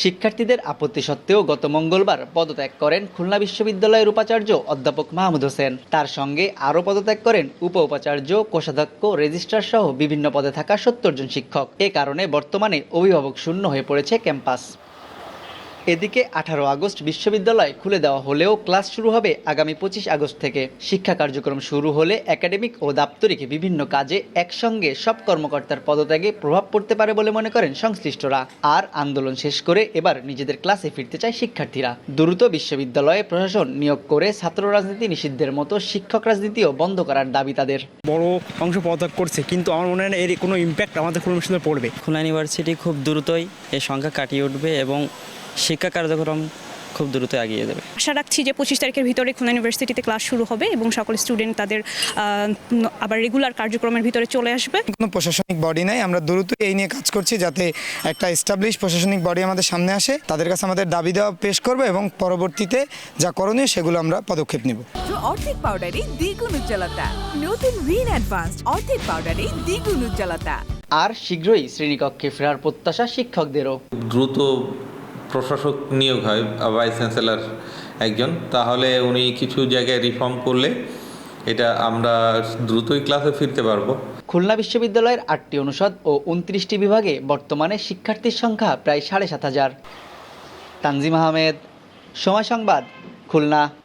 শিক্ষার্থীদের আপত্তি সত্ত্বেও গত মঙ্গলবার পদত্যাগ করেন খুলনা বিশ্ববিদ্যালয়ের উপাচার্য অধ্যাপক মাহমুদ হোসেন। তার সঙ্গে আরও পদত্যাগ করেন উপ উপাচার্য কোষাধ্যক্ষ রেজিস্ট্রার সহ বিভিন্ন পদে থাকা সত্তর জন শিক্ষক। এ কারণে বর্তমানে অভিভাবক শূন্য হয়ে পড়েছে ক্যাম্পাস। এদিকে আঠারো আগস্ট বিশ্ববিদ্যালয় খুলে দেওয়া হলেও ক্লাস শুরু হবে আগামী পঁচিশ আগস্ট থেকে। শিক্ষা কার্যক্রম শুরু হলে একাডেমিক ও দাপ্তরিক বিভিন্ন কাজে একসঙ্গে সব কর্মকর্তার পদত্যাগে প্রভাব পড়তে পারে বলে মনে করেন সংশ্লিষ্টরা। আর আন্দোলন শেষ করে এবার নিজেদের ক্লাসে ফিরতে চায় শিক্ষার্থীরা। দ্রুত বিশ্ববিদ্যালয়ে প্রশাসন নিয়োগ করে ছাত্র রাজনীতি নিষিদ্ধের মতো শিক্ষক রাজনীতিও বন্ধ করার দাবি তাদের। বড় অংশ পদত্যাগ করছে কিন্তু আমার মনে হয় না এর কোনো ইম্প্যাক্ট আমাদের পড়বে। খুলনা ইউনিভার্সিটি খুব দ্রুতই এই সংখ্যা কাটিয়ে উঠবে এবং শিক্ষা কার্যক্রম খুব দ্রুত এগিয়ে যাবে। আশা রাখছি যে পঁচিশ তারিখের ভিতরে খুলনা ইউনিভার্সিটিতে ক্লাস শুরু হবে এবং সকল স্টুডেন্ট তাদের আবার রেগুলার কার্যক্রমের ভিতরে চলে আসবে। কোনো প্রশাসনিক বডি নাই আমরা দ্রুত এই নিয়ে কাজ করছি যাতে একটা এস্টাবলিশ প্রশাসনিক বডি আমাদের সামনে আসে তাদের কাছে আমাদের দাবি দেওয়া পেশ করব এবং পরবর্তীতে যা করণীয় সেগুলো আমরা পদক্ষেপ নিব। অর্ধেক পাউডারে দ্বিগুণ উজ্জ্বলতা নতুন রিন অ্যাডভান্সড অর্ধেক পাউডারে দ্বিগুণ উজ্জ্বলতা। আর শীঘ্রই শ্রেণীকক্ষে ফেরার প্রত্যাশা শিক্ষকদেরও। দ্রুত প্রশাসক নিয়োগ হয় ভাইস চ্যান্সেলার একজন। তাহলে উনি কিছু জায়গায় রিফর্ম করলে এটা আমরা দ্রুতই ক্লাসে ফিরতে পারব। খুলনা বিশ্ববিদ্যালয়ের আটটি অনুষদ ও উনত্রিশটি বিভাগে বর্তমানে শিক্ষার্থীর সংখ্যা প্রায় সাড়ে সাত হাজার। তানজিম আহমেদ, সময় সংবাদ, খুলনা।